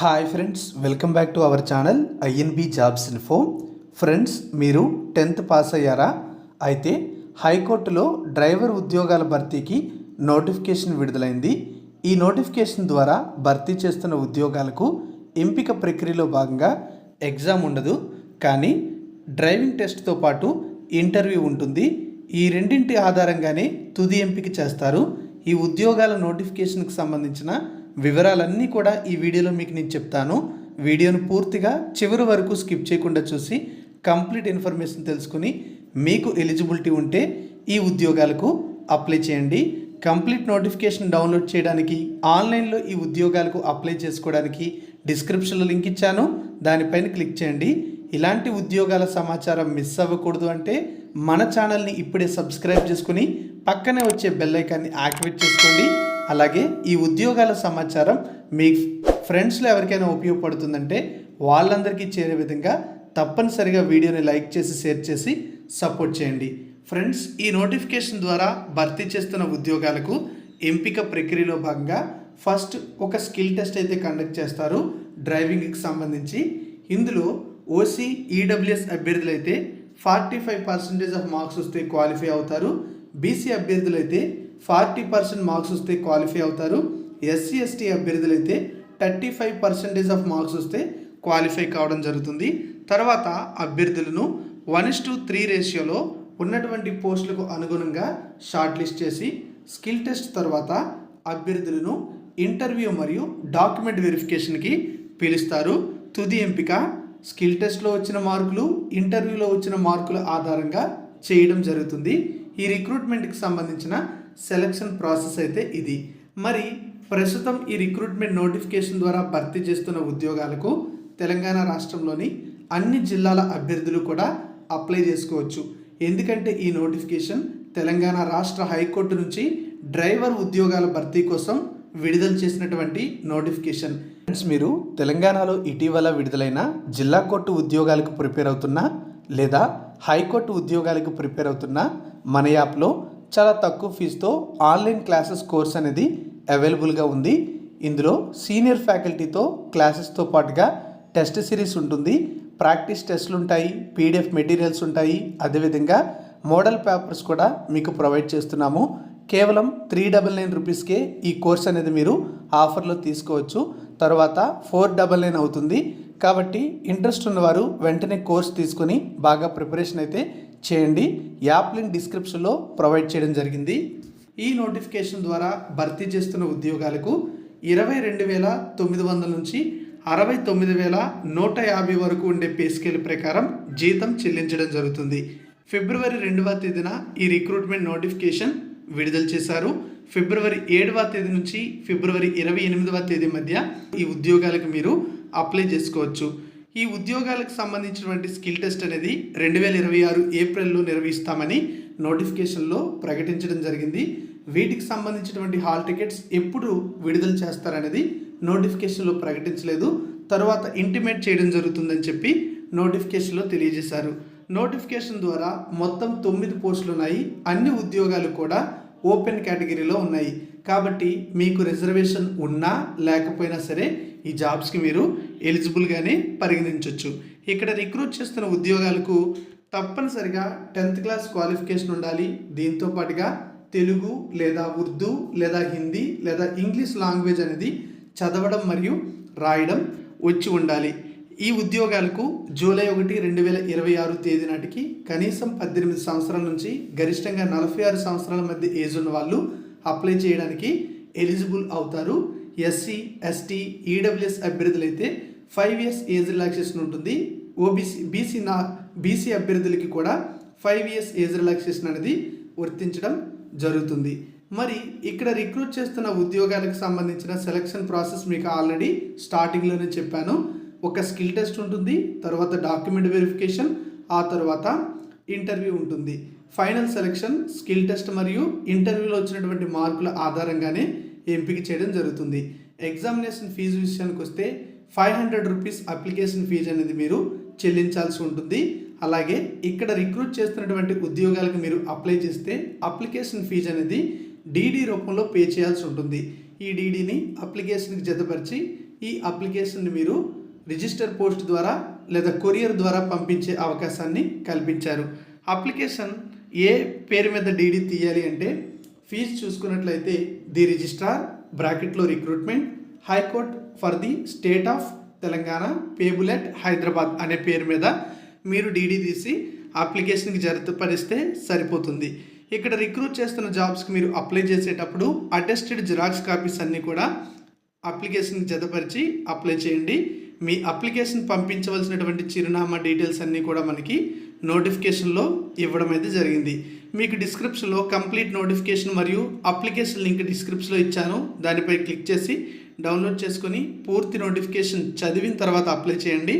Hi friends welcome back to our channel INB jobs info friends మీరు tenth pass అయ్యారా? అయితే హైకోర్టులో driver ఉద్యోగాల భర్తీకి నోటిఫికేషన్ విడుదలైంది. ఈ నోటిఫికేషన్ ద్వారా భర్తీ చేస్తున్న ఉద్యోగాలకు ఎంపిక ప్రక్రియలో భాగంగా ఎగ్జామ్ ఉండదు. కానీ డ్రైవింగ్ టెస్ట్తో పాటు ఇంటర్వ్యూ ఉంటుంది. ఈ రెండింటి ఆధారంగానే తుది ఎంపిక చేస్తారు. ఈ ఉద్యోగాల నోటిఫికేషన్కి సంబంధించిన వివరాలన్నీ కూడా ఈ వీడియోలో మీకు నేను చెప్తాను. వీడియోను పూర్తిగా చివరి వరకు స్కిప్ చేయకుండా చూసి కంప్లీట్ ఇన్ఫర్మేషన్ తెలుసుకుని మీకు ఎలిజిబిలిటీ ఉంటే ఈ ఉద్యోగాలకు అప్లై చేయండి. కంప్లీట్ నోటిఫికేషన్ డౌన్లోడ్ చేయడానికి ఆన్లైన్లో ఈ ఉద్యోగాలకు అప్లై చేసుకోవడానికి డిస్క్రిప్షన్లో లింక్ ఇచ్చాను. దానిపైన క్లిక్ చేయండి. ఇలాంటి ఉద్యోగాల సమాచారం మిస్ అవ్వకూడదు అంటే మన ఛానల్ని ఇప్పుడే సబ్స్క్రైబ్ చేసుకుని పక్కనే వచ్చే బెల్ ఐకాన్ని యాక్టివేట్ చేసుకోండి. అలాగే ఈ ఉద్యోగాల సమాచారం మీ ఫ్రెండ్స్లో ఎవరికైనా ఉపయోగపడుతుందంటే వాళ్ళందరికీ చేరే విధంగా తప్పనిసరిగా వీడియోని లైక్ చేసి షేర్ చేసి సపోర్ట్ చేయండి. ఫ్రెండ్స్ ఈ నోటిఫికేషన్ ద్వారా భర్తీ చేస్తున్న ఉద్యోగాలకు ఎంపిక ప్రక్రియలో భాగంగా ఫస్ట్ ఒక స్కిల్ టెస్ట్ అయితే కండక్ట్ చేస్తారు డ్రైవింగ్కి సంబంధించి. ఇందులో ఓసీ ఈడబ్ల్యూఎస్ అభ్యర్థులు అయితే forty five percentage of marks వస్తే క్వాలిఫై అవుతారు. బీసీ అభ్యర్థులు అయితే ఫార్టీ పర్సెంట్ మార్క్స్ వస్తే క్వాలిఫై అవుతారు. ఎస్సీ ఎస్టీ అభ్యర్థులు అయితే thirty five percentage of marks వస్తే క్వాలిఫై కావడం జరుగుతుంది. తర్వాత అభ్యర్థులను వన్ ఇస్ టు త్రీ రేషియోలో ఉన్నటువంటి పోస్టులకు అనుగుణంగా షార్ట్ లిస్ట్ చేసి స్కిల్ టెస్ట్ తర్వాత అభ్యర్థులను ఇంటర్వ్యూ మరియు డాక్యుమెంట్ వెరిఫికేషన్కి పిలుస్తారు. తుది ఎంపిక స్కిల్ టెస్ట్లో వచ్చిన మార్కులు ఇంటర్వ్యూలో వచ్చిన మార్కుల ఆధారంగా చేయడం జరుగుతుంది. ఈ రిక్రూట్మెంట్కి సంబంధించిన సెలక్షన్ ప్రాసెస్ అయితే ఇది. మరి ప్రస్తుతం ఈ రిక్రూట్మెంట్ నోటిఫికేషన్ ద్వారా భర్తీ చేస్తున్న ఉద్యోగాలకు తెలంగాణ రాష్ట్రంలోని అన్ని జిల్లాల అభ్యర్థులు కూడా అప్లై చేసుకోవచ్చు. ఎందుకంటే ఈ నోటిఫికేషన్ తెలంగాణ రాష్ట్ర హైకోర్టు నుంచి డ్రైవర్ ఉద్యోగాల భర్తీ కోసం విడుదల చేసినటువంటి నోటిఫికేషన్ ఫ్రెండ్స్ మీరు తెలంగాణలో ఇటీవల విడుదలైన జిల్లా కోర్టు ఉద్యోగాలకు ప్రిపేర్ అవుతున్నా లేదా హైకోర్టు ఉద్యోగాలకు ప్రిపేర్ అవుతున్నా మన యాప్లో చాలా తక్కువ ఫీజుతో ఆన్లైన్ క్లాసెస్ కోర్స్ అనేది అవైలబుల్గా ఉంది. ఇందులో సీనియర్ ఫ్యాకల్టీతో క్లాసెస్తో పాటుగా టెస్ట్ సిరీస్ ఉంటుంది. ప్రాక్టీస్ టెస్ట్లు ఉంటాయి పీడిఎఫ్ మెటీరియల్స్ ఉంటాయి. అదేవిధంగా మోడల్ పేపర్స్ కూడా మీకు ప్రొవైడ్ చేస్తున్నాము. కేవలం త్రీ డబల్ నైన్ రూపీస్కే ఈ కోర్స్ అనేది మీరు ఆఫర్లో తీసుకోవచ్చు. తర్వాత ఫోర్ డబల్ నైన్ అవుతుంది. కాబట్టి ఇంట్రెస్ట్ ఉన్నవారు వెంటనే కోర్స్ తీసుకొని బాగా ప్రిపరేషన్ అయితే చేయండి. యాప్ లింక్ డిస్క్రిప్షన్లో ప్రొవైడ్ చేయడం జరిగింది. ఈ నోటిఫికేషన్ ద్వారా భర్తీ చేస్తున్న ఉద్యోగాలకు ఇరవై రెండు వేల తొమ్మిది వందల నుంచి అరవై తొమ్మిది వేల నూట యాభై వరకు ఉండే పే స్కేల్ ప్రకారం జీతం చెల్లించడం జరుగుతుంది. ఫిబ్రవరి రెండవ తేదీన ఈ రిక్రూట్మెంట్ నోటిఫికేషన్ విడుదల చేశారు. ఫిబ్రవరి ఏడవ తేదీ నుంచి ఫిబ్రవరి ఇరవై ఎనిమిదవ తేదీ మధ్య ఈ ఉద్యోగాలకు మీరు అప్లై చేసుకోవచ్చు. ఈ ఉద్యోగాలకు సంబంధించినటువంటి స్కిల్ టెస్ట్ అనేది రెండు వేల ఇరవై ఆరు ఏప్రిల్లో నిర్వహిస్తామని నోటిఫికేషన్లో ప్రకటించడం జరిగింది. వీటికి సంబంధించినటువంటి హాల్ టికెట్స్ ఎప్పుడు విడుదల చేస్తారనేది నోటిఫికేషన్లో ప్రకటించలేదు. తర్వాత ఇంటిమేట్ చేయడం జరుగుతుందని చెప్పి నోటిఫికేషన్లో తెలియజేశారు. నోటిఫికేషన్ ద్వారా మొత్తం తొమ్మిది పోస్టులు ఉన్నాయి అన్ని ఉద్యోగాలు కూడా ఓపెన్ కేటగిరీలో ఉన్నాయి. కాబట్టి మీకు రిజర్వేషన్ ఉన్నా లేకపోయినా సరే ఈ జాబ్స్కి మీరు ఎలిజిబుల్గానే పరిగణించవచ్చు ఇక్కడ రిక్రూట్ చేస్తున్న ఉద్యోగాలకు తప్పనిసరిగా టెన్త్ క్లాస్ క్వాలిఫికేషన్ ఉండాలి. దీంతో పాటుగా తెలుగు లేదా ఉర్దూ లేదా హిందీ లేదా ఇంగ్లీష్ లాంగ్వేజ్ అనేది చదవడం మరియు రాయడం వచ్చి ఉండాలి. ఈ ఉద్యోగాలకు జూలై ఒకటి రెండు వేల ఇరవై ఆరు తేదీ నాటికి కనీసం పద్దెనిమిది సంవత్సరాల నుంచి గరిష్టంగా నలభై ఆరు సంవత్సరాల మధ్య ఏజ్ ఉన్న వాళ్ళు అప్లై చేయడానికి ఎలిజిబుల్ అవుతారు. ఎస్సీ ఎస్టీ ఈడబ్ల్యూఎస్ అభ్యర్థులు అయితే ఫైవ్ ఇయర్స్ ఏజ్ రిలాక్సేషన్ ఉంటుంది. ఓబీసీ బీసీ నా బీసీ అభ్యర్థులకి కూడా ఫైవ్ ఇయర్స్ ఏజ్ రిలాక్సేషన్ అనేది వర్తించడం జరుగుతుంది. మరి ఇక్కడ రిక్రూట్ చేస్తున్న ఉద్యోగాలకు సంబంధించిన సెలక్షన్ ప్రాసెస్ మీకు ఆల్రెడీ స్టార్టింగ్లోనే చెప్పాను. ఒక స్కిల్ టెస్ట్ ఉంటుంది తర్వాత డాక్యుమెంట్ వెరిఫికేషన్ ఆ తర్వాత ఇంటర్వ్యూ ఉంటుంది. ఫైనల్ సెలక్షన్ స్కిల్ టెస్ట్ మరియు ఇంటర్వ్యూలో వచ్చినటువంటి మార్కుల ఆధారంగానే ఎంపిక చేయడం జరుగుతుంది. ఎగ్జామినేషన్ ఫీజు విషయానికి వస్తే five hundred rupees application fee అనేది మీరు చెల్లించాల్సి ఉంటుంది. అలాగే ఇక్కడ రిక్రూట్ చేస్తున్నటువంటి ఉద్యోగాలకు మీరు అప్లై చేస్తే అప్లికేషన్ ఫీజు అనేది డీడీ రూపంలో పే చేయాల్సి ఉంటుంది. ఈ డీడీని అప్లికేషన్కి జతపరిచి ఈ అప్లికేషన్ని మీరు రిజిస్టర్ పోస్ట్ ద్వారా లేదా కొరియర్ ద్వారా పంపించే అవకాశాన్ని కల్పించారు. అప్లికేషన్ ఏ పేరు మీద డీడీ తీయాలి అంటే ఫీజు చూసుకున్నట్లయితే ది రిజిస్ట్రార్ బ్రాకెట్లో recruitment high court for the state of Telangana payable at Hyderabad అనే పేరు మీద మీరు డీడీ తీసి అప్లికేషన్కి జరపరిస్తే సరిపోతుంది. ఇక్కడ రిక్రూట్ చేస్తున్న జాబ్స్కి మీరు అప్లై చేసేటప్పుడు అటెస్టెడ్ జిరాక్స్ కాపీస్ అన్నీ కూడా అప్లికేషన్కి జతపరిచి అప్లై చేయండి. మీ అప్లికేషన్ పంపించవలసినటువంటి చిరునామా డీటెయిల్స్ అన్నీ కూడా మనకి నోటిఫికేషన్లో ఇవ్వడం అయితే జరిగింది. మీకు డిస్క్రిప్షన్లో కంప్లీట్ నోటిఫికేషన్ మరియు అప్లికేషన్ లింక్ డిస్క్రిప్షన్లో ఇచ్చాను. దానిపై క్లిక్ చేసి డౌన్లోడ్ చేసుకొని పూర్తి నోటిఫికేషన్ చదివిన తర్వాత అప్లై చేయండి.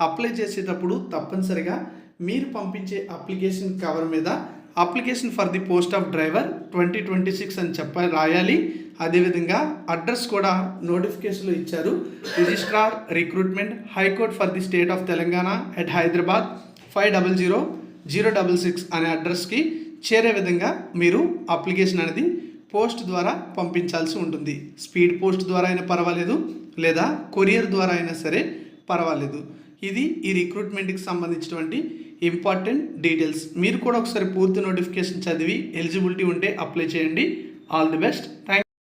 అప్లై చేసేటప్పుడు తప్పనిసరిగా మీరు పంపించే అప్లికేషన్ కవర్ మీద application for the post of driver twenty twenty six అని చెప్ప రాయాలి. అదేవిధంగా అడ్రస్ కూడా నోటిఫికేషన్లో ఇచ్చారు. Registrar recruitment high court for the state of Telangana at Hyderabad five double zero zero double six అనే అడ్రస్కి చేరే విధంగా మీరు అప్లికేషన్ అనేది పోస్ట్ ద్వారా పంపించాల్సి ఉంటుంది. స్పీడ్ పోస్ట్ ద్వారా అయినా పర్వాలేదు లేదా కొరియర్ ద్వారా అయినా సరే పర్వాలేదు. ఇది ఈ రిక్రూట్మెంట్కి సంబంధించినటువంటి ఇంపార్టెంట్ డీటెయిల్స్. మీరు కూడా ఒకసారి పూర్తి నోటిఫికేషన్ చదివి ఎలిజిబిలిటీ ఉంటే అప్లై చేయండి. All the best. థ్యాంక్